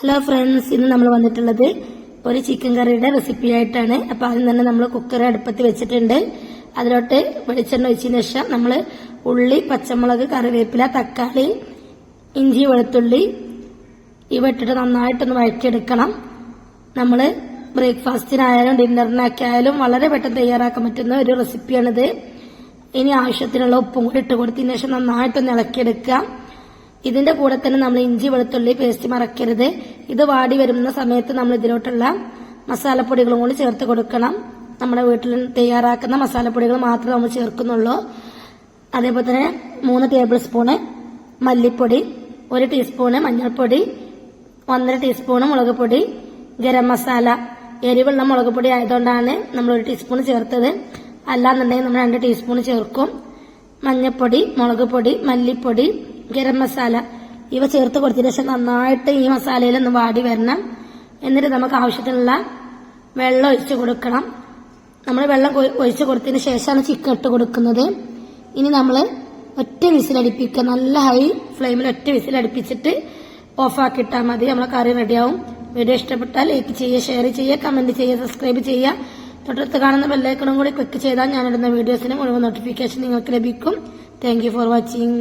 Hello friends ഇന്ന് നമ്മൾ വന്നിട്ടുള്ളത് ഒരു ചിക്കൻ കറിയുടെ റെസിപ്പി ആയിട്ടാണ്. അപ്പൊ ആദ്യം തന്നെ നമ്മൾ കുക്കർ അടുപ്പത്ത് വെച്ചിട്ടുണ്ട്. അതിലോട്ട് വെളിച്ചെണ്ണ ഒഴിച്ചതിന് ശേഷം നമ്മൾ ഉള്ളി പച്ചമുളക് കറിവേപ്പില തക്കാളി ഇഞ്ചി വെളുത്തുള്ളി ഇവ ഇട്ടിട്ട് നന്നായിട്ടൊന്ന് വഴറ്റിയെടുക്കണം. നമ്മൾ ബ്രേക്ക്ഫാസ്റ്റിനായാലും ഡിന്നറിനൊക്കെ ആയാലും വളരെ പെട്ടെന്ന് തയ്യാറാക്കാൻ പറ്റുന്ന ഒരു റെസിപ്പിയാണിത് ഇനി ആവശ്യത്തിനുള്ള ഉപ്പും കൂടി ഇട്ട് കൊടുത്തതിന് ശേഷം നന്നായിട്ടൊന്ന് ഇളക്കിയെടുക്കുക. ഇതിന്റെ കൂടെ തന്നെ നമ്മൾ ഇഞ്ചി വെളുത്തുള്ളി പേസ്റ്റ് മറക്കരുത്. ഇത് വാടി വരുന്ന സമയത്ത് നമ്മൾ ഇതിലോട്ടുള്ള മസാലപ്പൊടികളും കൂടി ചേർത്ത് കൊടുക്കണം. നമ്മുടെ വീട്ടിൽ തയ്യാറാക്കുന്ന മസാലപ്പൊടികൾ മാത്രമേ നമ്മൾ ചേർക്കുന്നുള്ളൂ. അതേപോലെ തന്നെ മൂന്ന് ടേബിൾ സ്പൂണ് മല്ലിപ്പൊടി ഒരു ടീസ്പൂണ് മഞ്ഞൾപ്പൊടി ഒന്നര ടീസ്പൂണ് മുളക് പൊടി. ഗരം മസാല എരിവുള്ള മുളക് പൊടി ആയതുകൊണ്ടാണ് നമ്മൾ ഒരു ടീസ്പൂൺ ചേർത്തത്. അല്ലാന്നുണ്ടെങ്കിൽ നമ്മൾ രണ്ട് ടീസ്പൂൺ ചേർക്കും. മഞ്ഞൾപ്പൊടി മുളക് പൊടി മല്ലിപ്പൊടി ഗരം മസാല ഇവ ചേർത്ത് കൊടുത്തതിന് ശേഷം നന്നായിട്ട് ഈ മസാലയിൽ ഒന്ന് വാടി വരണം. എന്നിട്ട് നമുക്ക് ആവശ്യത്തിനുള്ള വെള്ളം ഒഴിച്ചു കൊടുക്കണം. നമ്മൾ വെള്ളം ഒഴിച്ചു കൊടുത്തതിന് ശേഷമാണ് ചിക്കൻ ഇട്ട് കൊടുക്കുന്നത്. ഇനി നമ്മൾ ഒറ്റ വിസിലടിപ്പിക്കുക. നല്ല ഹൈ ഫ്ലെയിമിൽ ഒറ്റ വിസിലടിപ്പിച്ചിട്ട് ഓഫാക്കി ഇട്ടാൽ മതി. നമ്മളെ കറി റെഡിയാവും വീഡിയോ ഇഷ്ടപ്പെട്ടാൽ ലൈക്ക് ചെയ്യുക ഷെയർ ചെയ്യുക കമന്റ് ചെയ്യുക സബ്സ്ക്രൈബ് ചെയ്യുക. തൊട്ടടുത്ത് കാണുന്ന ബെല്ലൈക്കണും കൂടി ക്ലിക്ക് ചെയ്താൽ ഞാനിടുന്ന വീഡിയോസിന് മുഴുവൻ നോട്ടിഫിക്കേഷൻ നിങ്ങൾക്ക് ലഭിക്കും. Thank for watching